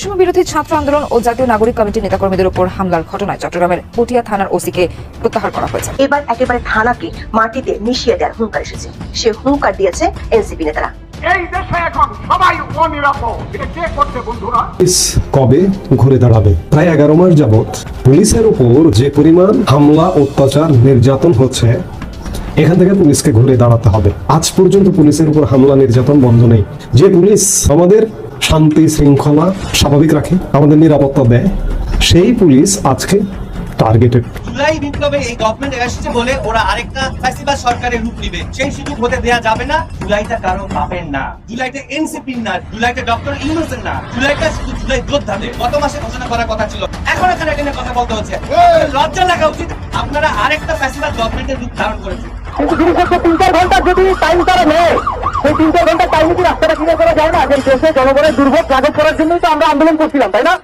বৈষম্য বিরোধী ছাত্র আন্দোলন ও জাতীয় নাগরিক কমিটির নেতাকর্মীদের উপর হামলার ঘটনায় চট্টগ্রামের পটিয়া থানার ওসিকে প্রত্যাহার করা হয়েছে। এবার একেবারে থানাকে মাটিতে মিশিয়ে দেওয়ার হুঙ্কার এসেছে। সে হুঙ্কার দিয়েছে এনসিপি নেতারা। এই দেশে এখন সবাই অনিরাপদ। এটা কে করছে বন্ধুরা? কবে ঘুরে দাঁড়াবে? প্রায় এগারো মাস যাবৎ পুলিশের উপর যে পরিমাণ হামলা অত্যাচার নির্যাতন হচ্ছে এখান থেকে পুলিশকে ঘুরে দাঁড়াতে হবে। আজ পর্যন্ত পুলিশের উপর হামলা নির্যাতন বন্ধ নেই। যে পুলিশ আমাদের শান্তি শৃঙ্খলা স্বাভাবিক রাখে আমাদের নিরাপত্তা দেয়। সেই পুলিশ আজকে টার্গেটেড জুলাই বিপ্লবে এই গভর্নমেন্ট এসেছে বলে ওরা আরেকটা ফ্যাসিবাদ সরকারের রূপ নিবে। সেই সুযোগ হতে দেয়া যাবে না জুলাইটা কারও পাবেন না। জুলাইটা এনসিপি না জুলাইটা ডক্টর ইউনুসের না জুলাইটা শুধু জুলাই যোদ্ধাদের। গত মাসে ঘোষণা করার কথা ছিল। এখন এখানে এখানে কথা বলতে হচ্ছে। লজ্জা লাগা উচিত। আপনারা আরেকটা ফ্যাসিবাদ গভর্নমেন্টের রূপ ধারণ করেছেন। কিন্তু তিন চার ঘণ্টা যদি টাইম তারা নেয় সেই তিন চার ঘণ্টা টাইমে কি রাস্তাটা ক্লিয়ার করা যায় না? যে দেশে জনগণের দুর্ভোগ জাগত করার জন্যই তো আমরা আন্দোলন করছিলাম, তাই না?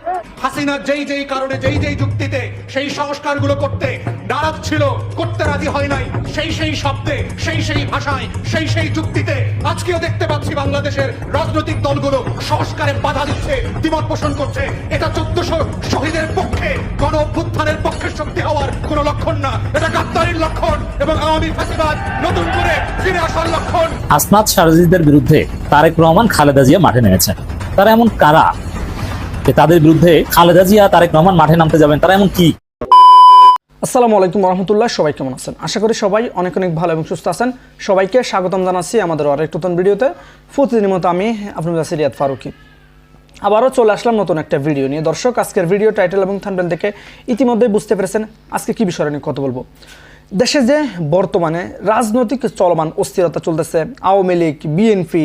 হাসিনা যেই যেই কারণে, যেই যেই যুক্তিতে সেই সংস্কারগুলো করতে নারাজ ছিল, করতে রাজি হয় নাই, সেই সেই শব্দে, সেই সেই ভাষায়, সেই সেই যুক্তিতে আজকেও দেখতে পাচ্ছি বাংলাদেশের রাজনৈতিক দলগুলো সংস্কারে বাধা দিচ্ছে, দ্বিমত পোষণ করছে। এটা চোদ্দশো শহীদের পক্ষে, গণ অভ্যুত্থানের পক্ষে শক্তি হওয়ার কোনো লক্ষণ না। এটা গাদ্দারির লক্ষণ এবং আওয়ামী ফাঁসিবাদ নতুন করে ফিরে আসার লক্ষণ। আসনাদ সারাজিদের বিরুদ্ধে তারেক রহমান খালেদা জিয়া মাঠে নেমেছেন। তারা এমন কারা যে তাদের বিরুদ্ধে খালেদা জিয়া, তারেক রহমান মাঠে নামতে যাবেন, তারা এমন কি? আসসালামু আলাইকুম রহমতুল্লাহ সবাই কেমন আছেন? আশা করি সবাই অনেক অনেক ভালো এবং সুস্থ আছেন। সবাইকে স্বাগতম জানাচ্ছি আমাদের আরেক নতুন ভিডিওতে। প্রতিদিনের মতো আমি আপনার কাছে রিয়াদ ফারুকি। আবারও চলে আসলাম নতুন একটা ভিডিও নিয়ে। দর্শক, আজকের ভিডিও টাইটেল এবং থাম্বনেল দেখে ইতিমধ্যেই বুঝতে পেরেছেন আজকে কি বিষয় নিয়ে কথা বলব। দেশে যে বর্তমানে রাজনৈতিক চলমান অস্থিরতা চলতেছে, আওয়ামী লীগ, বিএনপি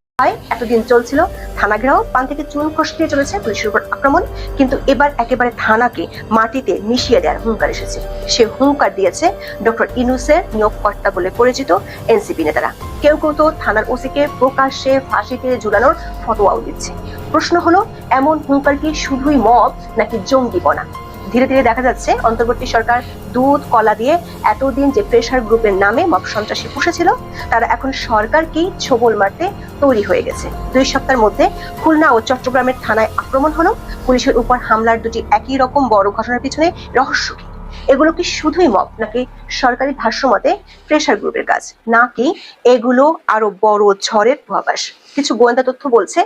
হয়, এতদিন চলছিল। থানা ঘেরাও পান থেকে চুন খসকিয়ে চলেছে পুলিশের উপর আক্রমণ। কিন্তু এবার একেবারে থানাকে মাটিতে মিশিয়ে দেওয়ার হুঙ্কার এসেছে। সে হুঙ্কার দিয়েছে ডক্টর ইনুসের নিয়োগকর্তা বলে পরিচিত এনসিপি নেতারা। কেউ কেউ তো থানার ওসিকে প্রকাশ্যে ফাঁসিতে ঝুলানোর ফটোয়াও দিচ্ছে। প্রশ্ন হলো, এমন হুঙ্কার কি শুধুই মব নাকি জঙ্গিপনা? ধীরে ধীরে দেখা যাচ্ছে, অন্তর্বর্তী সরকার দুধ, কলা দিয়ে এতদিন যে প্রেশার গ্রুপের নামে মব সন্ত্রাসী পুষেছিল, তারা এখন সরকারকেই ছোবল মারতে তৈরি হয়ে গেছে। দুই সপ্তাহের মধ্যে খুলনা ও চট্টগ্রামের থানায় আক্রমণ হলো। পুলিশের উপর হামলার দুটি একই রকম বড় ঘটনার পিছনে রহস্য কি? এগুলো কি শুধুই মব নাকি সরকারি ভাষ্য মতে প্রেশার গ্রুপের কাজ? নাকি এগুলো আরও বড় ঝড়ের পূর্বাভাস? কিছু গোয়েন্দা তথ্য বলছে,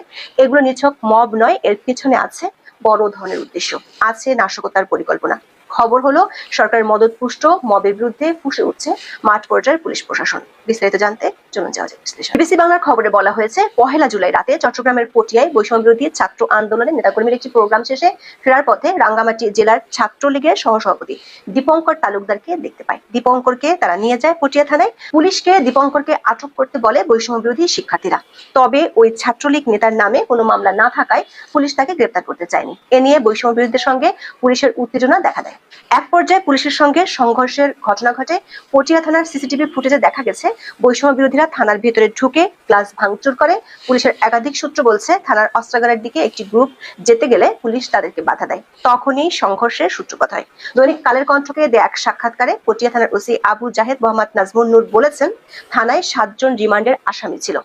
এগুলো নিছক মব নয়, এর পিছনে আছে বড় ধরনের উদ্দেশ্য। আছে নাশকতার পরিকল্পনা। খবর হলো, সরকারের মদতপুষ্ট মবের বিরুদ্ধে ফুসে উঠছে মাঠ পর্যায়ের পুলিশ প্রশাসন। বিস্তারিত জানতে চলুন যাওয়া যাক বিশ্লেষণ। বিবিসি বাংলার খবরে বলা হয়েছে, পহেলা জুলাই রাতে চট্টগ্রামের পটিয়ায় বৈষম্য বিরোধী ছাত্র আন্দোলনের নেতাকর্মীর একটি প্রোগ্রাম শেষে ফেরার পথে রাঙ্গামাটি জেলার ছাত্রলীগের সহসভাপতি দীপঙ্কর তালুকদারকে দেখতে পায়। দীপঙ্করকে তারা নিয়ে যায় পটিয়া থানায়। পুলিশকে দীপঙ্করকে আটক করতে বলে বৈষম্য বিরোধী শিক্ষার্থীরা। তবে ওই ছাত্রলীগ নেতার নামে কোনো মামলা না থাকায় পুলিশ তাকে গ্রেপ্তার করতে চায়নি। এ নিয়ে বৈষম্য বিরোধীদের সঙ্গে পুলিশের উত্তেজনা দেখা দেয়। এক পর্যায়ে পুলিশের সঙ্গে সংঘর্ষের ঘটনা ঘটে। পটিয়া থানার সিসিটিভি ফুটেজে দেখা গেছে, বৈষম্য বিরোধীরা থানার ভিতরে ঢুকে গ্লাস ভাঙচুর করে। পুলিশের একাধিক সূত্র বলছে, থানার অস্ত্রাগারের দিকে একটি গ্রুপ যেতে গেলে পুলিশ তাদেরকে বাধা দেয়। তখনই সংঘর্ষের সূত্রপাত হয়। দৈনিক কালের কণ্ঠকে দেয়া এক সাক্ষাৎকারে পটিয়া থানার ওসি আবু জাহেদ মোহাম্মদ নাজমুল নূর বলেছেন, থানায় সাতজন রিমান্ডের আসামি ছিল।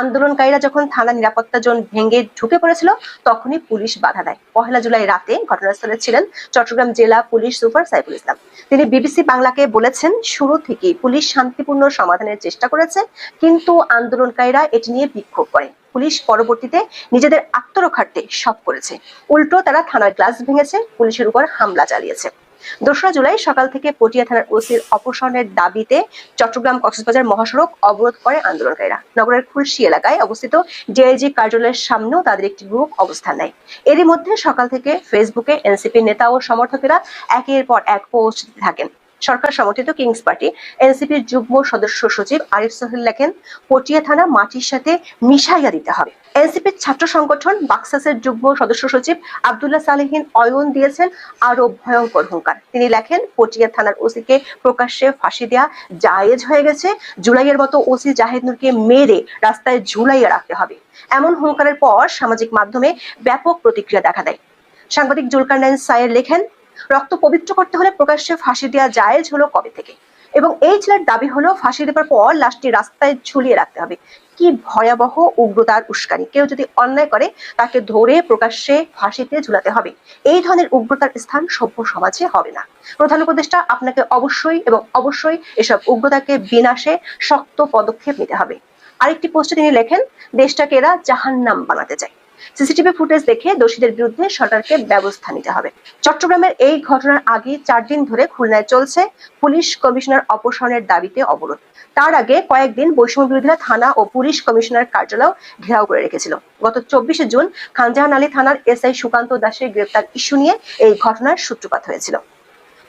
আন্দোলনকারীরা যখন থানা নিরাপত্তা জোন ভেঙে ঢুকে পড়েছিল, তখনই পুলিশ বাধা দেয়। পহেলা জুলাই রাতে ঘটনাস্থলে ছিলেন চট্টগ্রাম জেলা পুলিশ সুপার সাইফুল ইসলাম। তিনি বিবিসি বাংলাকে বলেছেন, শুরু থেকেই পুলিশ শান্তিপূর্ণ সমাধানের চেষ্টা করেছে, কিন্তু আন্দোলনকারীরা এটি নিয়ে বিক্ষোভ করে পুলিশ পরবর্তীতে নিজেদের আত্মরক্ষার্থে সব করেছে। উল্টো তারা থানার গ্লাস ভেঙেছে, পুলিশের উপর হামলা চালিয়েছে। দোসরা জুলাই সকাল থেকে পটিয়া থানার ওসির অপসারণের দাবিতে চট্টগ্রাম কক্সবাজার মহাসড়ক অবরোধ করে আন্দোলনকারীরা। নগরের খুলশি এলাকায় অবস্থিত ডিআইজি কার্যালয়ের সামনেও তাদের একটি গ্রুপ অবস্থান নেয়। এরই মধ্যে সকাল থেকে ফেসবুকে এনসিপি নেতা ও সমর্থকেরা একের পর এক পোস্ট দিতে থাকেন। সরকার সমর্থিত কিংস পার্টি এনসিপির যুগ্ম সদস্য সচিব আরিফ সোহেল লেখেন, পটিয়া থানা মাটির সাথে মিশাইয়া দিতে হবে। এনসিপির ছাত্র সংগঠন বাক্সাসের যুগ্ম সদস্য সচিব আব্দুল্লাহ সালেহিন অয়ন দিয়েছেন আরও ভয়ঙ্কর হুঙ্কার। তিনি লেখেন, পটিয়া থানার ওসিকে প্রকাশ্যে ফাঁসি দেয়া জায়েজ হয়ে গেছে। জুলাইয়ের মতো ওসি জাহেদ নূরকে মেরে রাস্তায় ঝুলাইয়া রাখতে হবে। এমন হুঙ্কারের পর সামাজিক মাধ্যমে ব্যাপক প্রতিক্রিয়া দেখা দেয়। সাংবাদিক জুলকার নাইন সায়ের লেখেন, রক্ত পবিত্র করতে হলে প্রকাশ্যে ফাঁসি দেওয়া জায়েজ হলো কবে থেকে? এবং এই ছেলের দাবি হলো ফাঁসি দেওয়ার পর লাশটি রাস্তায় ঝুলিয়ে রাখতে হবে। কি ভয়াবহ উগ্রতার উস্কানি? কেউ যদি অন্যায় করে, তাকে ধরে প্রকাশ্যে ফাঁসিতে ঝুলাতে হবে। এই ধরনের উগ্রতার স্থান সভ্য সমাজে হবে না। প্রধান উপদেষ্টা, আপনাকে অবশ্যই এবং অবশ্যই এসব উগ্রতাকে বিনাশে শক্ত পদক্ষেপ নিতে হবে। আরেকটি পোস্টে তিনি লেখেন, দেশটাকে এরা জাহান্নাম বানাতে চায়। সিসিটিভি ফুটেজ দেখে দোষীদের বিরুদ্ধে সরকারকে ব্যবস্থা নিতে হবে। চট্টগ্রামের এই ঘটনার আগে চার দিন ধরে খুলনায় চলছে পুলিশ কমিশনার অপসারণের দাবিতে অবরোধ। তার আগে কয়েকদিন বৈষম্য বিরোধীরা থানা ও পুলিশ কমিশনার কার্যালয় ঘেরাও করে রেখেছিল। গত চব্বিশে জুন খানজাহান আলী থানার এসআই সুকান্ত দাসের গ্রেপ্তার ইস্যু নিয়ে এই ঘটনার সূত্রপাত হয়েছিল।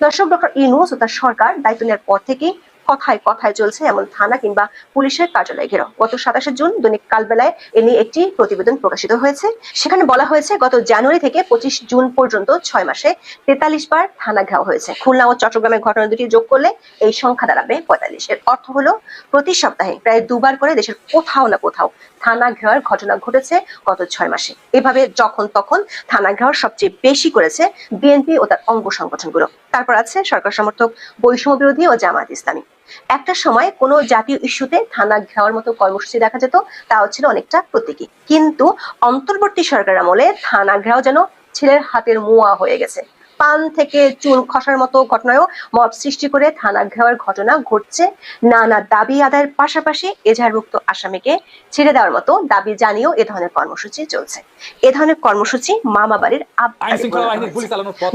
দর্শক ডক্টর ইনুস ও তার সরকার দায়িত্ব নেওয়ার পর থেকেই কথায় কথায় চলছে এমন থানা কিংবা পুলিশের কার্যালয় ঘেরাও। গত সাতাশে জুন দৈনিক কালবেলায় এ নিয়ে একটি প্রতিবেদন প্রকাশিত হয়েছে। সেখানে বলা হয়েছে, গত জানুয়ারি থেকে পঁচিশ জুন পর্যন্ত ছয় মাসে তেতাল্লিশ বার থানা ঘেরাও হয়েছে। খুলনা ও চট্টগ্রামের ঘটনা দুটি যোগ করলে এই সংখ্যা দাঁড়াবে পঁয়তাল্লিশ। এর অর্থ হলো, প্রতি সপ্তাহে প্রায় দুবার করে দেশের কোথাও না কোথাও থানা ঘেরার ঘটনা ঘটেছে গত ছয় মাসে। এভাবে যখন তখন থানা ঘেরার সবচেয়ে বেশি করেছে বিএনপি ও তার অঙ্গ সংগঠনগুলো। তারপর আছে সরকার সমর্থক বৈষম্য বিরোধী ও জামায়াত ইসলামী। একটা সময় কোনো জাতীয় ইস্যুতে থানা ঘেরাওয়ার মতো কর্মসূচি দেখা যেত, তাও ছিল অনেকটা প্রতীকী। কিন্তু অন্তর্বর্তী সরকার আমলে থানা ঘেরাও যেন ছেলের হাতের মোয়া হয়ে গেছে। পান থেকে চুন খসার মতো ঘটনায়ও মব সৃষ্টি করে থানা ঘেরাওয়ার ঘটনা ঘটছে। নানা দাবি আদায়ের পাশাপাশি এজাহারভুক্ত আসামিকে ছেড়ে দেওয়ার মতো দাবি জানিয়েও এ ধরনের কর্মসূচি চলছে। এ ধরনের কর্মসূচি মামা বাড়ির।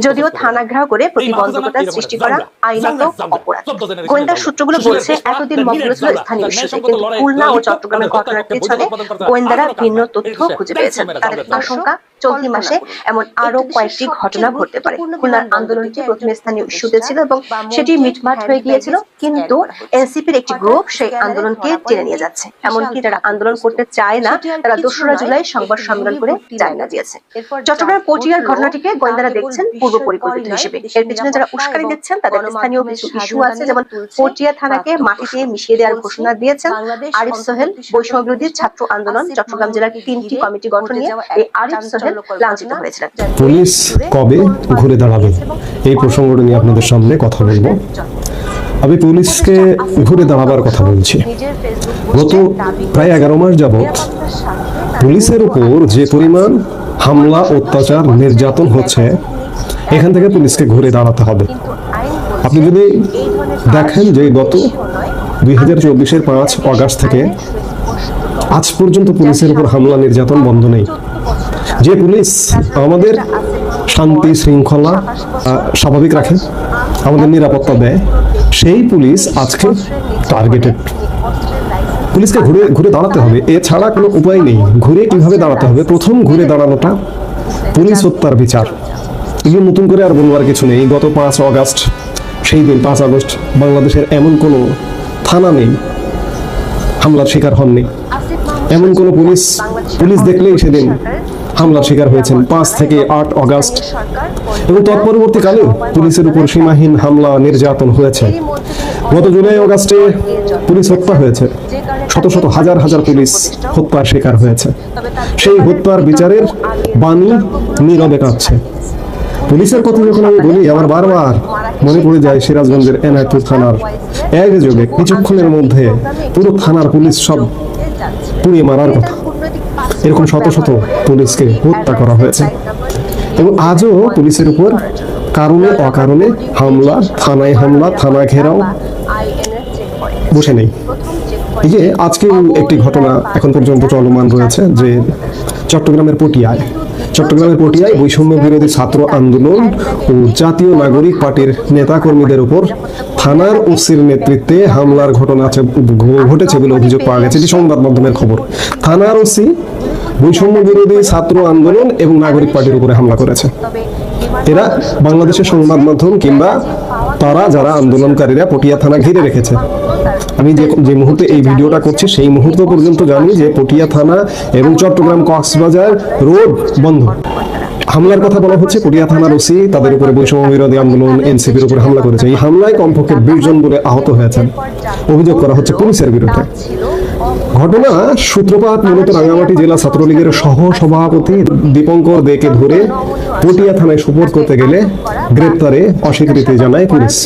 যদিও থানা ঘেরাও করে প্রতিবন্ধকতা সৃষ্টি করা আইনত অপরাধ। গোয়েন্দা সূত্রগুলো বলছে এতদিন মগ্ন ছিল স্থানীয় ইস্যুতে কিন্তু খুলনা ও চট্টগ্রামের ঘটনার পেছনে গোয়েন্দারা ভিন্ন তথ্য খুঁজে পেয়েছেন। তাদের আশঙ্কা চলতি মাসে এমন আরও কয়েকটি ঘটনা ঘটতে পারে। খুলনার আন্দোলনটি প্রথমে স্থানীয় ইস্যুতে ছিল এবং সেটি মিটমাট হয়ে গিয়েছিল কিন্তু এনসিপির একটি গ্রুপ সেই আন্দোলনকে টেনে নিয়ে যাচ্ছে। এমনকি যারা আন্দোলন করতে চায় না তারা দোসরা জুলাই সংবাদ সম্মেলন করে জায়গা দিয়েছে। চট্টগ্রাম পটিয়ার ঘটনাটিকে গোয়েন্দারা দেখছেন পূর্ব পরিকল্পিত হিসেবে। এর পিছনে যারা উস্কানি দিচ্ছেন তাদের স্থানীয় কিছু ইস্যু আছে যেমন পটিয়া থানাকে মাটিতে মিশিয়ে দেওয়ার ঘোষণা দিয়েছেন আরিফ সোহেল বৈষম্য বিরোধী ছাত্র আন্দোলন চট্টগ্রাম জেলার তিনটি কমিটি গঠন নিয়ে এই আরিফ সোহেল লাঞ্ছিত হয়েছিলেন। পুলিশ কবে ঘুরে দাঁড়াবে? এই প্রসঙ্গটা নিয়ে আপনাদের সামনে কথা বলব। আমি পুলিশকে ঘুরে দাঁড়াবার কথা বলছি। গত প্রায় এগারো মাস যাবৎ পুলিশের উপর যে পরিমাণ হামলা অত্যাচার নির্যাতন হচ্ছে এখান থেকে পুলিশকে ঘুরে দাঁড়াতে হবে। আপনি যদি দেখেন যে গত দুই হাজার চব্বিশের পাঁচ অগাস্ট থেকে আজ পর্যন্ত পুলিশের উপর হামলা নির্যাতন বন্ধ নেই। যে পুলিশ আমাদের শান্তি শৃঙ্খলা স্বাভাবিক রাখে, আমাদের নিরাপত্তা দেয়, সেই পুলিশ আজকে টার্গেটেড পুলিশকে ঘুরে ঘুরে দাঁড়াতে হবে। এছাড়া কোনো উপায় নেই। ঘুরে কীভাবে দাঁড়াতে হবে? প্রথম ঘুরে দাঁড়ানোটা পুলিশ হত্যার বিচার। এগুলো নতুন করে আর বলবার কিছু নেই। গত পাঁচ অগাস্ট, সেই দিন, পাঁচ আগস্ট, বাংলাদেশের এমন কোনো থানা নেই, হামলার শিকার হননি। এমন কোনো পুলিশ পুলিশ দেখলেই সেদিন হামলার শিকার হয়েছেন পাঁচ থেকে আট অগাস্ট। এবং তৎপরবর্তীকালে পুলিশের উপর সীমাহীন হামলা নির্যাতন হয়েছে। গত জুলাই অগাস্টে পুলিশ হত্যা হয়েছে। শত শত হাজার হাজার পুলিশ হত্যার শিকার হয়েছে। সেই হত্যার বিচারের বাণী নীরবে কাঁদছে পুলিশের কথা যখন আমি বলি, আমার বারবার মনে পড়ে যায় সিরাজগঞ্জের এনায়তুর থানার এক যুগে কিছুক্ষণের মধ্যে পুরো থানার পুলিশ সব পুড়িয়ে মারার কথা। এরকম শত শত পুলিশকে হত্যা করা হয়েছে। এবং আজও পুলিশের উপর কারণে অকারণে হামলা, থানায় হামলা, থানা ঘেরাও বসে নেই। এই যে আজকেও একটি ঘটনা এখন পর্যন্ত চলমান রয়েছে যে চট্টগ্রামের পটিয়ায়। চট্টগ্রামের পটিয়ায় বৈষম্য বিরোধী ছাত্র আন্দোলন ও জাতীয় নাগরিক পার্টির নেতা কর্মীদের উপর থানার ওসির নেতৃত্বে হামলার ঘটনা ঘটেছে বলে অভিযোগ পাওয়া গেছে। এটি সংবাদ মাধ্যমের খবর। থানার ওসি বৈষম্য বিরোধী ছাত্র আন্দোলন এবং নাগরিক পার্টির উপরে হামলা করেছে। এরা বাংলাদেশের সংবাদ মাধ্যম কিংবা তারা যারা আন্দোলনকারীরা পটিয়া থানা ঘিরে রেখেছে। আমি যে যে মুহূর্তে এই ভিডিওটা করছি, সেই মুহূর্ত পর্যন্ত জানি যে পটিয়া থানা এবং চট্টগ্রাম কক্সবাজার রোড বন্ধ। হামলার কথা বলা হচ্ছে, পটিয়া থানার ওসি তাদের উপরে বৈষম্য বিরোধী আন্দোলন, এনসিপির উপরে হামলা করেছে। এই হামলায় কমপক্ষে বিশ জন বলে আহত হয়েছেন। অভিযোগ করা হচ্ছে পুলিশের বিরুদ্ধে। ঘটনা সূত্রপাত মূলত রাঙামাটি জেলা ছাত্রলীগের সহ সভাপতি দীপঙ্কর দেকে ধরে পটিয়া থানায় সুপোর্ট করতে গেলে গ্রেপ্তারে অস্বীকৃতি জানায় পুলিশ।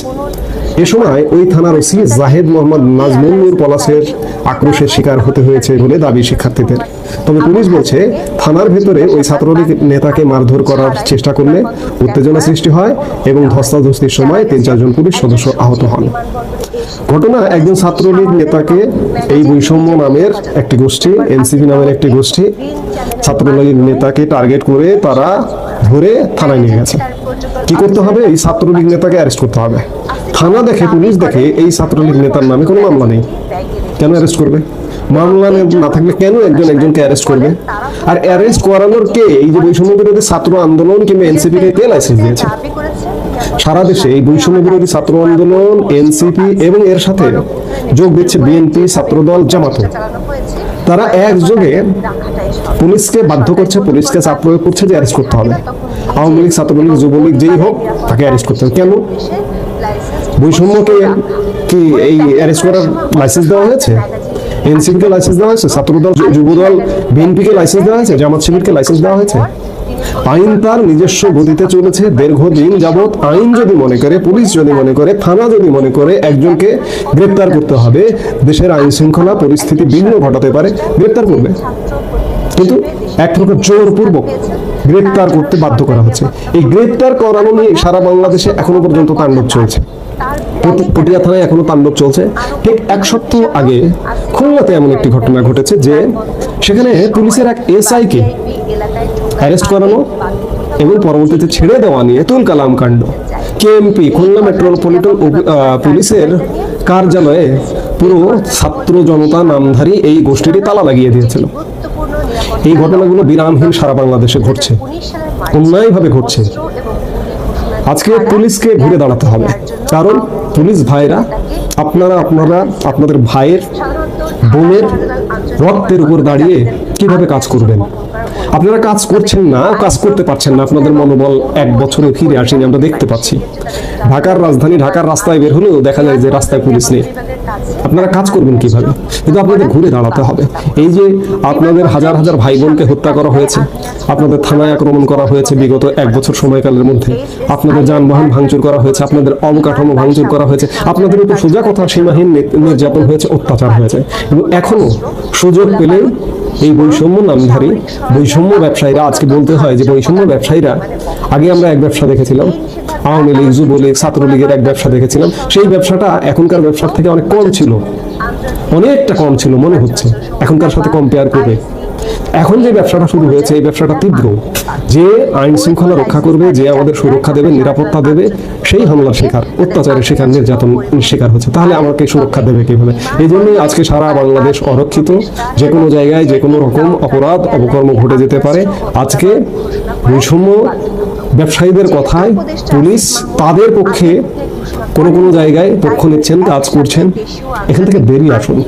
এ সময় ওই থানার ওসি জাহেদ মোহাম্মদ নাজমুল নূর পলাশের আক্রোশের শিকার হতে হয়েছে বলে দাবি শিক্ষার্থীদের। তবে পুলিশ বলছে, থানার ভেতরে ওই ছাত্রলীগ নেতাকে মারধর করার চেষ্টা করলে উত্তেজনা সৃষ্টি হয় এবং ধস্তাধস্তির সময় তিন চারজন পুলিশ সদস্য আহত হন। ঘটনা, একজন ছাত্রলীগ নেতাকে এই বৈষম্য নামের একটি গোষ্ঠী, এনসিপি নামের একটি গোষ্ঠী ছাত্রলীগ নেতাকে টার্গেট করে তারা ধরে থানায় নিয়ে গেছে। কি করতে হবে? এই ছাত্রলীগ নেতাকে অ্যারেস্ট করতে হবে। থানা দেখে পুলিশ দেখে এই ছাত্রলীগ নেতার নামে কোনো মামলা নেই কেন অ্যারেস্ট করবে মামলা নে- না থাকলে কেন একজন একজনকে অ্যারেস্ট করবে আর অ্যারেস্ট করানোর কে এই যে বৈষম্য বিরোধী ছাত্র আন্দোলন কিংবা এনসিপি কে লাইসেন্স দিয়েছে সারা দেশে এই বৈষম্য বিরোধী ছাত্র আন্দোলন এনসিপি এবং এর সাথে যোগ দিচ্ছে বিএনপি ছাত্রদল জামাত তারা একযোগে পুলিশকে বাধ্য করছে পুলিশকে চাপ প্রয়োগ করছে যে অ্যারেস্ট করতে হবে আওয়ামী লীগ ছাত্রলীগ যুবলীগ যেই হোক তাকে অ্যারেস্ট করতে হবে কেন বৈষম্যকে কি এই অ্যারেস্ট করার লাইসেন্স দেওয়া হয়েছে? এনসিপিকে লাইসেন্স দেওয়া হয়েছে? ছাত্রদল যুবদল বিএনপিকে লাইসেন্স দেওয়া হয়েছে? জামাত শিবিরকে লাইসেন্স দেওয়া হয়েছে? আইন তার নিজস্ব গতিতে চলেছে। দীর্ঘদিন যাবৎ আইন যদি মনে করে, পুলিশ যদি মনে করে, থানা যদি মনে করে, একজনকে গ্রেপ্তার করতে হবে। দেশের আইন শৃঙ্খলা পরিস্থিতি বিঘ্ন ঘটাতে পারে। গ্রেপ্তার করবে। কিন্তু এক প্রকার জোরপূর্বক গ্রেপ্তার করতে বাধ্য করা হচ্ছে। এই গ্রেপ্তার করানো নিয়ে সারা বাংলাদেশে এখনও পর্যন্ত তাণ্ডব চলছে। পটিয়া থানায় এখনও তাণ্ডব চলছে। ঠিক এক সপ্তাহ আগে খুলনাতে এমন একটি ঘটনা ঘটেছে যে সেখানে পুলিশের এক এসআই কে অ্যারেস্ট করানো এবং পরবর্তীতে ছেড়ে দেওয়া নিয়ে তুল কালাম কাণ্ড কেএমপি খুলনা মেট্রোপলিটন পুলিশের কার্যালয়ে পুরো ছাত্র জনতা নামধারী এই গোষ্ঠীটি তালা লাগিয়ে দিয়েছিল। এই ঘটনাগুলো বিরামহীন সারা বাংলাদেশে ঘটছে। অন্যায়ভাবে ঘটছে অস্ত্র এবং গুলি ঘোষণার আজকে পুলিশকে ঘুরে দাঁড়াতে হবে। কারণ পুলিশ ভাইরা আপনারা আপনারা, আপনাদের ভাইয়ের বোনের রক্তের উপর দাঁড়িয়ে কীভাবে কাজ করবেন? আপনারা কাজ করছেন না, কাজ করতে পারছেন না। আপনাদের মনোবল এক বছরে ফিরে আসেনি, আমরা দেখতে পাচ্ছি। ঢাকার রাজধানী, ঢাকার রাস্তায় বের হলেও দেখা যায় যে রাস্তায় পুলিশ নেই। আপনারা কাজ করবেন কীভাবে? কিন্তু আপনাদের ঘুরে দাঁড়াতে হবে। এই যে আপনাদের হাজার হাজার ভাই বোনকে হত্যা করা হয়েছে, আপনাদের থানায় আক্রমণ করা হয়েছে বিগত এক বছর সময়কালের মধ্যে, আপনাদের যানবাহন ভাঙচুর করা হয়েছে, আপনাদের অবকাঠামো ভাঙচুর করা হয়েছে, আপনাদের উপর সোজা কথা সীমাহীন নির্যাতন হয়েছে, অত্যাচার হয়েছে। এবং এখনও সুযোগ পেলে এই বৈষম্য নামধারী, বৈষম্য ব্যবসায়ীরা, আজকে বলতে হয় যে বৈষম্য ব্যবসায়ীরা, আগে আমরা এক ব্যবসা দেখেছিলাম আওয়ামী লীগ, যুবলীগ, ছাত্রলীগের এক ব্যবসা দেখেছিলাম। সেই ব্যবসাটা এখনকার ব্যবসার থেকে অনেক কম ছিল। অনেকটা কম ছিল, মনে হচ্ছে। এখনকার সাথে কম্পেয়ার করবে। এখন যে ব্যবসাটা শুরু হয়েছে, এই ব্যবসাটা তীব্র। যে আইন শৃঙ্খলা রক্ষা করবে, যে আমাদের সুরক্ষা দেবে, নিরাপত্তা দেবে, সেই হামলার শিকার, অত্যাচারের শিকার, নির্যাতন শিকার হচ্ছে। তাহলে আমাকে সুরক্ষা দেবে কীভাবে? এই জন্যই আজকে সারা বাংলাদেশ অরক্ষিত। যে কোনো জায়গায় যে কোনো রকম অপরাধ, অপকর্ম ঘটে যেতে পারে। আজকে বৈষম্য ব্যবসায়ীদের কথায় পুলিশ তাদের পক্ষে কোনো কোনো জায়গায় পক্ষ নিচ্ছেন, কাজ করছেন। এখান থেকে বেরিয়ে আসুন।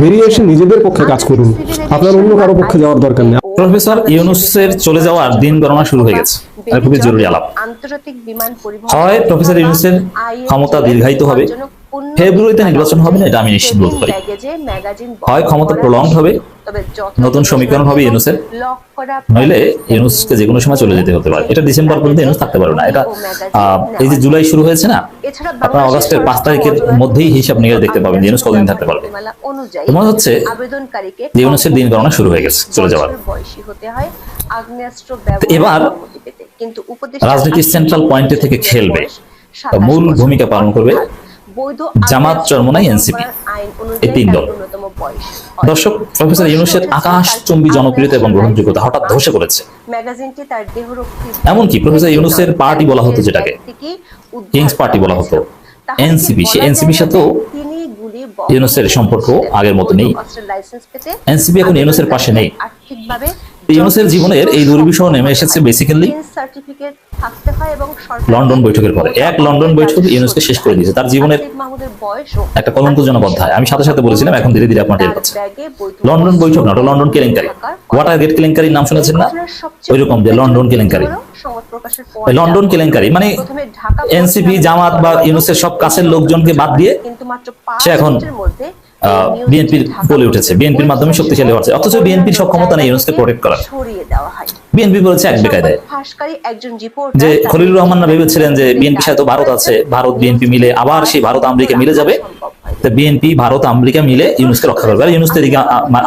বেরিয়ে এসে নিজেদের পক্ষে কাজ করুন। আপনার অন্য কারও পক্ষে যাওয়ার দরকার নেই। প্রফেসর ইউনুসের চলে যাওয়ার দিন গণনা শুরু হয়ে গেছে। আর খুবই জরুরি আলাপ। আন্তর্জাতিক বিমান পরিবহন হয় প্রফেসর ইউনুসের ক্ষমতা দীর্ঘায়িত হবে। ফেব্রুয়ারিতে নির্বাচন হবে না এটা আমি নিশ্চিত বলতে পারি হয় ক্ষমতা prolonged হবে, নতুন সমীকরণ হবে ইউনুসের, নইলে ইউনুসকে যে কোনো সময় চলে যেতে হতে পারে। এটা ডিসেম্বর পর্যন্ত ইউনুস থাকতে পারবে না। এটা এই যে জুলাই শুরু হয়েছে না আপনার অগাস্টের পাঁচ তারিখের মধ্যেই হিসাব নিয়ে দেখতে পাবেন ইউনুস কতদিন থাকতে পারবে। মনে হচ্ছে আবেদনকারীকে যে ইউনুসের দিন গণনা শুরু হয়ে গেছে চলে যাওয়ার। বয়সী হতে হয়। আগ্নেয়াস্ত্র এবার। কিন্তু রাজনীতির point এ থেকে খেলবে। মূল ভূমিকা পালন করবে জামাত, চরমোনাই, এই তিন দল। হয়। দর্শক প্রফেসর ইউনুসের আকাশচুম্বী জনপ্রিয়তা এবং গ্রহণযোগ্যতা হঠাৎ ধসে পড়েছে এমনকি প্রফেসর ইউনুসের পার্টি বলা হতো যেটাকে, কিংস পার্টি বলা হতো। NCP, সে NCP র সাথেও ইউনুসের সম্পর্ক আগের মতো নেই। এনসিপি এখন ইউনুসের পাশে নেই। ইউনুসের জীবনের এই দুর্বিষহ নেমে এসেছে বেসিক্যালি লন্ডন বৈঠকের পরে। এক লন্ডন বৈঠক ইউনুসকে শেষ করে দিয়েছে। তার জীবনের একটা কলঙ্কজনক অধ্যায়। আমি সাথে সাথে বলেছিলাম এখন ধীরে ধীরে আপনার টের পাচ্ছে লন্ডন বৈঠক না লন্ডন কেলেঙ্কারি। ওয়াটার গেট কেলেঙ্কারির নাম শুনেছেন না? ওইরকম যে লন্ডন কেলেঙ্কারি। ওই লন্ডন কেলেঙ্কারি মানে এনসিপি জামাত বা ইউনুসের সব কাছের লোকজনকে বাদ দিয়ে সে এখন, বিএনপির বলে উঠেছে। বিএনপির মাধ্যমে শক্তিশালী হচ্ছে অথচ বিএনপির নেই ইউনুসকে প্রোটেক্ট করার। বিএনপি বলেছে এক বেকায়দায়। যে ভেবেছিলেন যে সাথে ভারত আছে, ভারত বিএনপি মিলে আবার সেই ভারত আমেরিকা মিলে যাবে। বিএনপি ভারত, আমেরিকা মিলে ইউনুসকে রক্ষা করবে। আর ইউনুস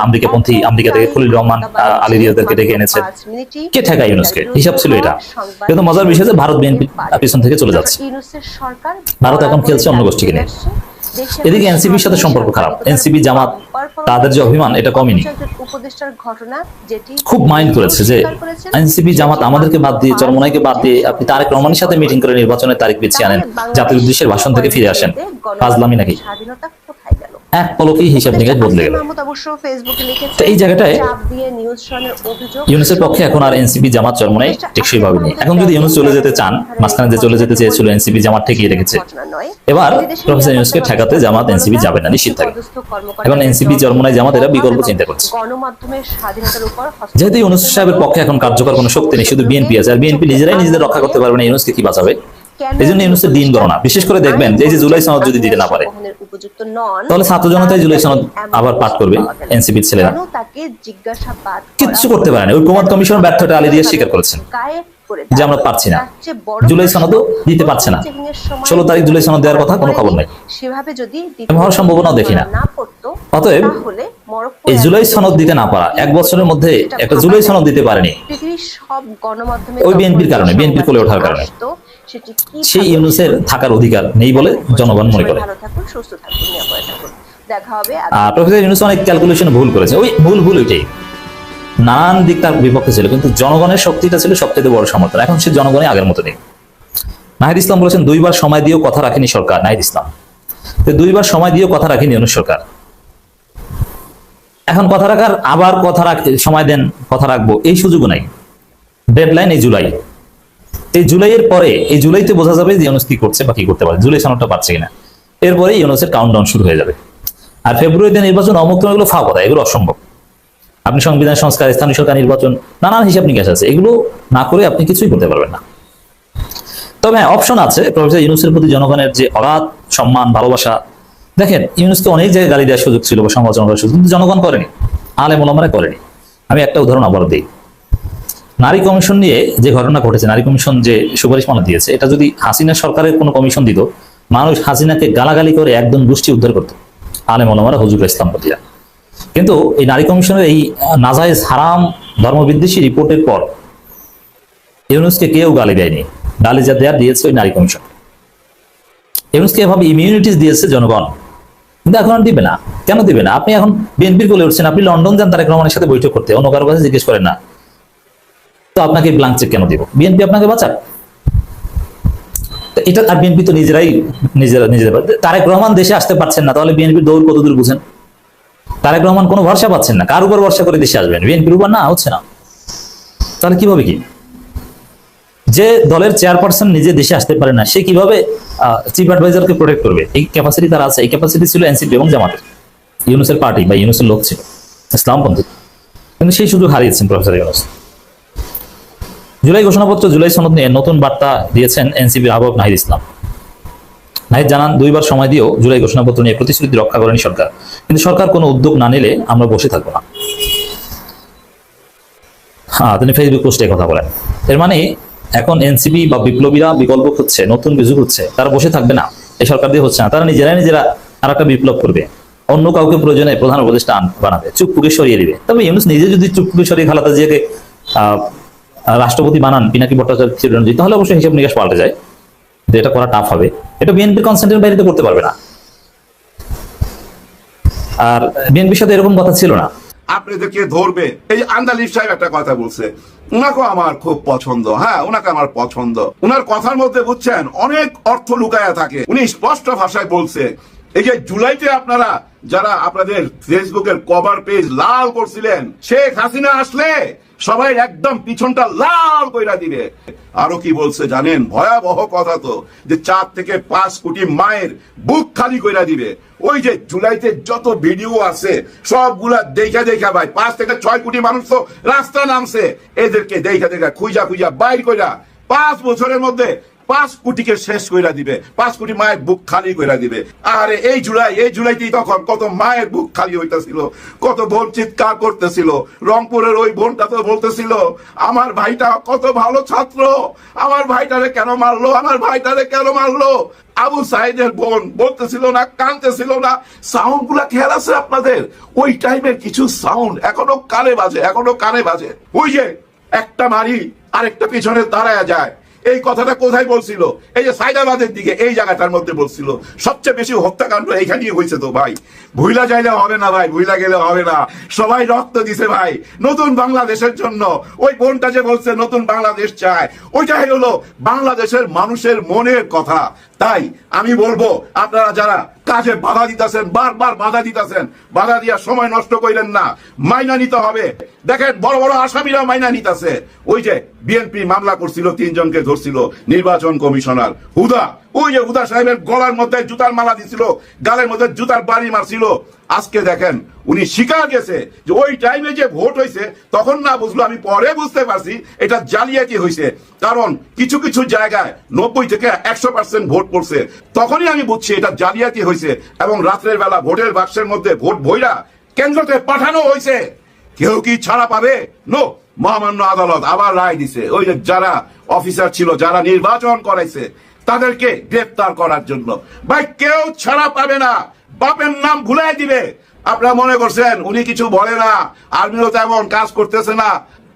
আমেরিকা পন্থী আমেরিকা থেকে খলিল রহমান আলী রিয়াদেরকে ডেকে এনেছে। কে ঠেকায় ইউনুসকে? হিসাব ছিল এটা। কিন্তু মজার বিষয় যে ভারত বিএনপি পিছন থেকে চলে যাচ্ছে। ভারত এখন খেলছে অন্য গোষ্ঠীকে নিয়ে। এদিকে এনসিপির সাথে সম্পর্ক খারাপ। এনসিপি জামাত, তাদের যে অভিমান, এটা কমেনি। উপদেষ্টার ঘটনা যেটি খুব মাইন্ড করেছে যে এনসিপি জামাত আমাদেরকে বাদ দিয়ে চরমনাইকে বাদ দিয়ে আপনি তারেক রহমানের সাথে মিটিং করে নির্বাচনের তারিখ পিছিয়ে আনেন জাতির উদ্দেশ্যের ভাষণ থেকে ফিরে আসেন ফাজলামি নাকি এক পলকেই হিসাব নিকাশ বদলে গেল। তো এই জায়গাটায় ইউনুসের পক্ষে এখন আর এনসিপি জামাত চরমনাই টেকসই ভাবে নেই। এখন যদি ইউনুস চলে যেতে চান মাঝখানে যে চলে যেতে চেয়েছিল এনসিপি জামাত ঠেকিয়ে রেখেছে এবার প্রফেসর ইউনুসকে ঠেকাতে জামাত এনসিপি যাবে না নিশ্চিত থাকে। এখন এনসিপি চরমনাই জামাত এরা বিকল্প চিন্তা করছে। যেহেতু ইউনুস সাহেবের পক্ষে এখন কার্যকর কোনো শক্তি নেই শুধু বিএনপি আছে আর বিএনপি নিজেরাই নিজেদের রক্ষা করতে পারবে না ইউনুসকে কি বাঁচাবে? এই জন্য ইউনুসের দিন গণনা বিশেষ করে দেখবেন যে জুলাই সনদ যদি দিতে না পারে গ্রহণের উপযুক্ত নন তাহলে ছাত্র জনতাই জুলাই সনদ আবার পাঠ করবে এনসিপির ছেলেরা কেন তাকে জিজ্ঞাসাবাদ করা কিচ্ছু করতে পারে না ওই কুমার কমিশন ব্যর্থতা আলী দিয়ে স্বীকার করেছেন যে আমরা পারছি না। জুলাই সনদও দিতে পারছে না। 16 তারিখ জুলাই সনদ দেওয়ার কথা, কোনো খবর নাই। সেভাবে যদি হওয়ার সম্ভাবনাও দেখি না। অতএব, এই জুলাই সনদ দিতে না পারা এক বছরের মধ্যে একটা জুলাই সনদ দিতে পারেনি ওই বিএনপির কারণে, বিএনপির কোলে ওঠার কারণে। ইউনুসের থাকার অধিকার নেই বলে জনগণ মনে করে। ভালো থাকুন সুস্থ থাকুন নিরাপদে থাকুন দেখা হবে প্রফেসর ইউনুস অনেক ক্যালকুলেশন ভুল করেছে। ওই ভুল ভুল নানান দিক তার বিপক্ষে ছিল কিন্তু জনগণের শক্তিটা ছিল সবচেয়ে বড় সমর্থন এখন সে জনগণই আগের মতো নেই। নাহিদ ইসলাম বলেছেন দুইবার সময় দিয়েও কথা রাখেনি সরকার। নাহিদ ইসলাম। তো দুইবার সময় দিয়েও কথা রাখেনি ইউনুস সরকার। এখন কথা রাখার আবার কথা রাখ সময় দেন কথা রাখব এই সুযোগও নাই। ডেডলাইন এই জুলাই। এই জুলাইয়ের পরে, এই জুলাইতে বোঝা যাবে যে ইউনুস কি করছে বা কি করতে পারে। জুলাই সনদটা পাচ্ছে কিনা। এরপরে ইউনুসের কাউন্টডাউন শুরু হয়ে যাবে। আর ফেব্রুয়ারিতে নির্বাচন অমুক্ত এগুলো ফাও কথা এগুলো অসম্ভব। আপনি সংবিধান, সংস্কার, স্থানীয় সরকার, নির্বাচন, নানান হিসাব নিকাশ আছে। এগুলো না করে আপনি কিছুই করতে পারবেন না। তবে হ্যাঁ অপশন আছে। প্রফেসর ইউনুসের প্রতি জনগণের যে অগাধ সম্মান, ভালোবাসা, দেখেন, ইউনুসকে অনেক জায়গায় গালি দেওয়ার সুযোগ ছিল বা সমালোচনা করার সুযোগ, কিন্তু জনগণ করেনি। আলে মোলামারা করেনি। আমি একটা উদাহরণ আবার দিই। নারী কমিশন নিয়ে যে ঘটনা ঘটেছে নারী কমিশন যে সুপারিশমালা দিয়েছে এটা যদি হাসিনা সরকারের কোনো কমিশন দিত মানুষ হাসিনাকে গালাগালি করে একদম গোষ্ঠী উদ্ধার করতো। আলে মোলামারা হজুর ইসলামপতিরা কিন্তু এই নারী কমিশনের এই আহ, নাজায়েজ হারাম ধর্মবিদ্বেষী রিপোর্টের পর ইউনুসকে কেউ গালি দেয়নি। গালি যা দেয়া দিয়েছে ওই নারী কমিশন। ইউনুসকে এভাবে ইমিউনিটিস দিয়েছে জনগণ। কিন্তু এখন দিবে না। কেন দিবে না? আপনি এখন বিএনপির কোলে উঠছেন আপনি লন্ডন যান তারেক রহমানের সাথে বৈঠক করতে। অন্য কারও কাছে জিজ্ঞেস করেন না। তো আপনাকে ব্লাঙ্ক চেক কেন দিব? বিএনপি আপনাকে বাঁচাক। এটা আর বিএনপি তো নিজেরাই, নিজেরা নিজেদের তারেক রহমান দেশে আসতে পারছেন না, তাহলে বিএনপির দৌড় কতদূর বুঝেন? তারেক রহমান কোনো ভরসা পাচ্ছেন না, কার উপর ভরসা করে দেশে আসবেন? বিএনপির উপর? না, হচ্ছে না। তাহলে কীভাবে কি? যে দলের চেয়ারপারসন নিজে দেশে আসতে পারে না, সে কীভাবে চিফ অ্যাডভাইজারকে প্রোটেক্ট করবে? এই ক্যাপাসিটি তার আছে, এই ক্যাপাসিটি ছিল এনসিপি এবং জামাতের। ইউনুসের পার্টি বা ইউনুসের লোক ছিল, ইসলামপন্থী। কিন্তু সেই সুযোগ হারিয়েছেন প্রফেসর ইউনুস। জুলাই ঘোষণাপত্র, জুলাই সনদ নিয়ে নতুন বার্তা দিয়েছেন এনসিপির আহ্বায়ক নাহিদ ইসলাম। নাহিদ জানান, দুইবার সময় দিয়েও জুলাই ঘোষণাপত্র নিয়ে প্রতিশ্রুতি রক্ষা করেনি সরকার। কিন্তু সরকার কোনো উদ্যোগ না নিলে আমরা বসে থাকব না। হ্যাঁ তিনি ফেসবুক পোস্টে কথা বলেন। এর মানে এখন এনসিপি বা বিপ্লবীরা বিকল্প হচ্ছে নতুন কিছু হচ্ছে তারা বসে থাকবে না। এই সরকার দিয়ে হচ্ছে না। তারা নিজেরাই নিজেরা আর একটা বিপ্লব করবে। অন্য কাউকে প্রয়োজনে প্রধান উপদেষ্টা বানাবে চুপপুকে সরিয়ে দিবে। তবে ইউনুস নিজে যদি চুপপুকে সরিয়ে খালাদা জিয়াকে রাষ্ট্রপতি বানান, পিনাকি ভট্টাচার্য চিরঞ্জিত তাহলে অবশ্যই হিসাব নিকাশ পাল্টে যায় কিন্তু এটা করা টাফ হবে। এটা বিএনপির কনসেন্টের বাইরে তো করতে পারবে না। আর বিএনপির সাথে এরকম কথা ছিল না। আপনাদেরকে ধরবে এই যে আন্দালিফ সাহেব একটা কথা বলছে। উনাকেও আমার খুব পছন্দ। হ্যাঁ উনাকে আমার পছন্দ। উনার কথার মধ্যে বুঝছেন, অনেক অর্থ লুকায়া থাকে। উনি স্পষ্ট ভাষায় বলছে, এই যে জুলাইতে আপনারা যারা আপনাদের ফেসবুকের কভার পেজ লাল করছিলেন, শেখ হাসিনা আসলে সবাই একদম পিছনটা লাল কইরা দিবে। আরও কি বলছে জানেন? ভয়াবহ কথা তো, যে চার থেকে পাঁচ কোটি মায়ের বুক খালি কইরা দিবে। ওই যে জুলাইতে যত ভিডিও আছে, সবগুলা দেখা দেখা ভাই, পাঁচ থেকে ছয় কোটি মানুষ তো রাস্তা নামছে। এদেরকে দেখা দেখা খুঁজা খুঁজা বাইর কইরা, পাঁচ বছরের মধ্যে পাঁচ কোটিকে শেষ কইরা দিবে, পাঁচ কোটি মায়ের বুক খালি কইরা দিবে। আরে, এই জুলাই, এই জুলাইতেই তখন কত মায়ের বুক খালি হইতাছিল, কত বোন চিৎকার করতেছিল, রংপুরের ওই বোনটা তো বলতেছিল, আমার ভাইটা কত ভালো ছাত্র, আমার ভাইটারে কেন মারলো, আমার ভাইটারে কেন মারলো? আবু সাইদের বোন বলতেছিল না, কানতেছিল না সাউন্ডগুলা খেয়াল আছে আপনাদের? ওই টাইমের কিছু সাউন্ড এখনও কানে বাজে, এখনও কানে বাজে। ওই যে একটা মারি আরেকটা পিছনে দাঁড়ায় যায় এই কথাটা কোথায় বলছিল? এই যে সাইদাবাদের দিকে, এই জায়গাটার মধ্যে বলছিল, সবচেয়ে বেশি হত্যাকাণ্ড এইখানেই হয়েছে তো ভাই। ভুইলা যাইলে হবে না ভাই, ভুইলা গেলে হবে না। সবাই রক্ত দিছে ভাই, নতুন বাংলাদেশের জন্য। ওই বোনটা যে বলছে, নতুন বাংলাদেশ চায়, ওইটাই হলো বাংলাদেশের মানুষের মনের কথা। তাই আমি বলব, আপনারা যারা কাজে বাধা দিতেছেন, বারবার বাধা দিতেছেন, বাধা দিয়া সময় নষ্ট করিলেন না, মাইনা নিতে হবে। দেখেন, বড় বড় আসামিরা মাইনা নিতেছে। ওই যে বিএনপি মামলা করছিল, তিনজনকে ধরছিল, নির্বাচন কমিশনার হুদা। ওই যে হুদা সাহেবের গলার মধ্যে জুতার মালা দিছিল, গালের মধ্যে জুতার বাড়ি মারছিল। আজকে দেখেন, উনি স্বীকার গেছে যে ওই টাইমে যে ভোট হয়েছে তখন না বুঝলো, আমি পরে বুঝতে পারছি এটা জালিয়াতি হয়েছে কারণ কিছু কিছু জায়গায় নব্বই থেকে একশো পার্সেন্ট ভোট পড়ছে। তখনই আমি বুঝছি এটা জালিয়াতি হয়েছে এবং রাত্রের বেলা ভোটের বাক্সের মধ্যে ভোট ভইরা কেন্দ্রতে পাঠানো হয়েছে কেউ কি ছাড়া পাবে? নো। মহামান্য আদালত আবার রায় দিছে। ওই যে যারা অফিসার ছিল, যারা নির্বাচন করাইছে, তাদেরকে গ্রেফতার করার জন্য। ভাই, কেউ ছাড়া পাবে না। বাপের নাম ভুলাই দিবে। আপনারা মনে করছেন, উনি কিছু বলে না, আর্মিও তেমন কাজ করতেছে না।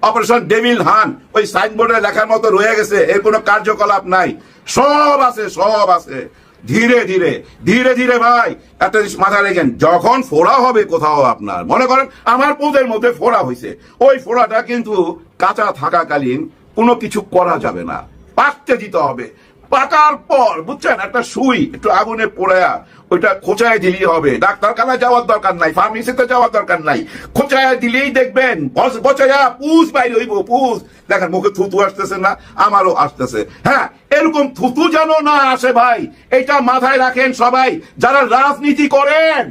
অপারেশন ডেভিল হান, ওই সাইনবোর্ডে লেখার মতো রয়ে গেছে, এর কোনো কার্যকলাপ নাই। সব আছে সব আছে। ধীরে ধীরে ধীরে ধীরে ভাই, একটা জিনিস মাথায় রেখেন, যখন ফোড়া হবে কোথাও আপনার, মনে করেন আমার পোদের মধ্যে ফোড়া হয়েছে ওই ফোড়াটা কিন্তু কাঁচা থাকাকালীন কোনো কিছু করা যাবে না, পাকতে দিতে হবে। পাকার পর, বুঝছেন? একটা সুই, একটু আগুনে পোড়ায়া, ওইটা খোঁচায় দিলেই হবে। ডাক্তারখানা যাওয়ার দরকার নাই ফার্মেসিতে যাওয়ার দরকার নাই। খোঁচায় দিলেই দেখবেন বচায়া পুষ বাইরে হইব, পুষ। দেখেন, মুখে থুতু আসতেছে না, আমারও আসতেছে। হ্যাঁ এরকম থুতু যেন না আসে ভাই, এটা মাথায় রাখেন সবাই, যারা রাজনীতি করেন।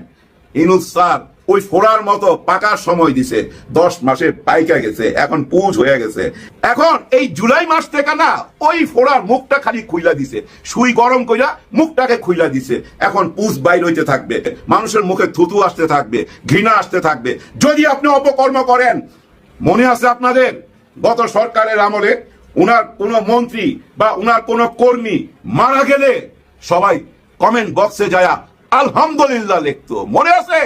ইনুস স্যার ওই ফোড়ার মতো পাকার সময় দিছে। দশ মাসে পাইকা গেছে, এখন পুজ হয়ে গেছে। এখন এই জুলাই মাস থেকে না, ওই ফোড়ার মুখটা খালি খুইলা দিছে। সুই গরম কইরা মুখটাকে খুইলা দিছে। এখন পুজ বাইর হইতে থাকবে, মানুষের মুখে থুতু আসতে থাকবে, ঘৃণা আসতে থাকবে। যদি আপনি অপকর্ম করেন, মনে আছে আপনাদের? গত সরকারের আমলে উনার কোন মন্ত্রী বা উনার কোন কর্মী মারা গেলে সবাই কমেন্ট বক্সে যায় আলহামদুলিল্লাহ লিখতো। মনে আছে?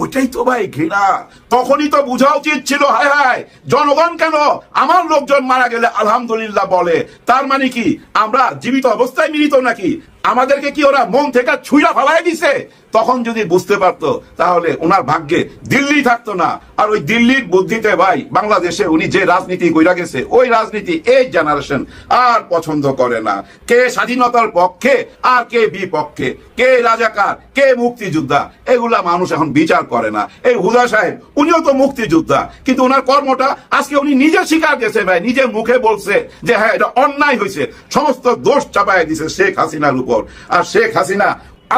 ওইটাই তো ভাই ঘৃণা। তখনই তো বোঝা উচিত ছিল, হায় হায়, জনগণ কেন? আমার লোকজন মারা গেলে আলহামদুলিল্লাহ বলে। তার মানে কি, আমরা জীবিত অবস্থায় মিলিত নাকি? আমাদেরকে কি ওরা মন থেকে ছুঁড়া ফালাই দিছে? তখন যদি বুঝতে পারতো, তাহলে ওনার ভাগ্যে দিল্লি থাকতো না। আর ওই দিল্লির বুদ্ধিতে ভাই, বাংলাদেশে উনি যে রাজনীতি কইরা গেছে, ওই রাজনীতি এই জেনারেশন আর পছন্দ করে না। কে স্বাধীনতার পক্ষে আর কে বিপক্ষে? কে রাজাকার? কে মুক্তিযোদ্ধা? এগুলা মানুষ এখন বিচার করে না। এই হুদা সাহেব, উনিও তো মুক্তিযোদ্ধা। কিন্তু ওনার কর্মটা আজকে উনি নিজে স্বীকার গেছে ভাই নিজে মুখে বলছে যে হ্যাঁ এটা অন্যায় হয়েছে সমস্ত দোষ চাপায় দিছে শেখ হাসিনার উপর। আর শেখ হাসিনা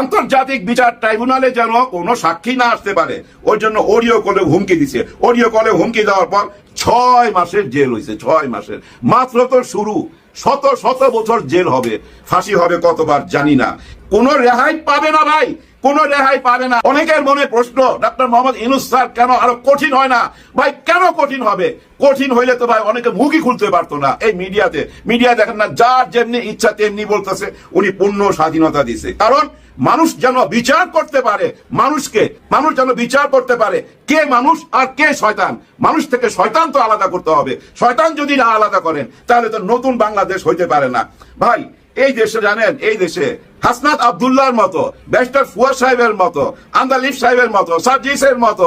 আন্তর্জাতিক বিচার ট্রাইব্যুনালে যেন কোনো সাক্ষী না আসতে পারে, ওর জন্য অডিও কলে হুমকি দিছে। অডিও কলে হুমকি দেওয়ার পর ছয় মাসের জেল হয়েছে ছয় মাসের। মাত্র তো শুরু, শত শত বছর জেল হবে, ফাঁসি হবে কতবার জানি না। কোনো রেহাই পাবে না ভাই? কোনো রেহাই পাবে না? অনেকের মনে প্রশ্ন ডক্টর মোহাম্মদ ইনুস স্যার, কেন আরও কঠিন হয় না? ভাই, কেন কঠিন হবে? কঠিন হইলে তো ভাই অনেকে মুখই খুলতে পারতো না এই মিডিয়াতে। মিডিয়া দেখেন না, যার যেমনি ইচ্ছা তেমনি বলতেছে, উনি পূর্ণ স্বাধীনতা দিছে। কারণ মানুষ যেন বিচার করতে পারে, মানুষকে, মানুষ যেন বিচার করতে পারে, কে মানুষ আর কে শয়তান? মানুষ থেকে শয়তান তো আলাদা করতে হবে। শয়তান যদি না আলাদা করেন, তাহলে তো নতুন বাংলাদেশ হইতে পারে না। ভাই এই দেশে জানেন, এই দেশে হাসনাত আবদুল্লাহর মতো, ব্যারিস্টার ফুয়ার সাহেবের মতো আন্দালিফ সাহেবের মতো সার্জিসের মতো।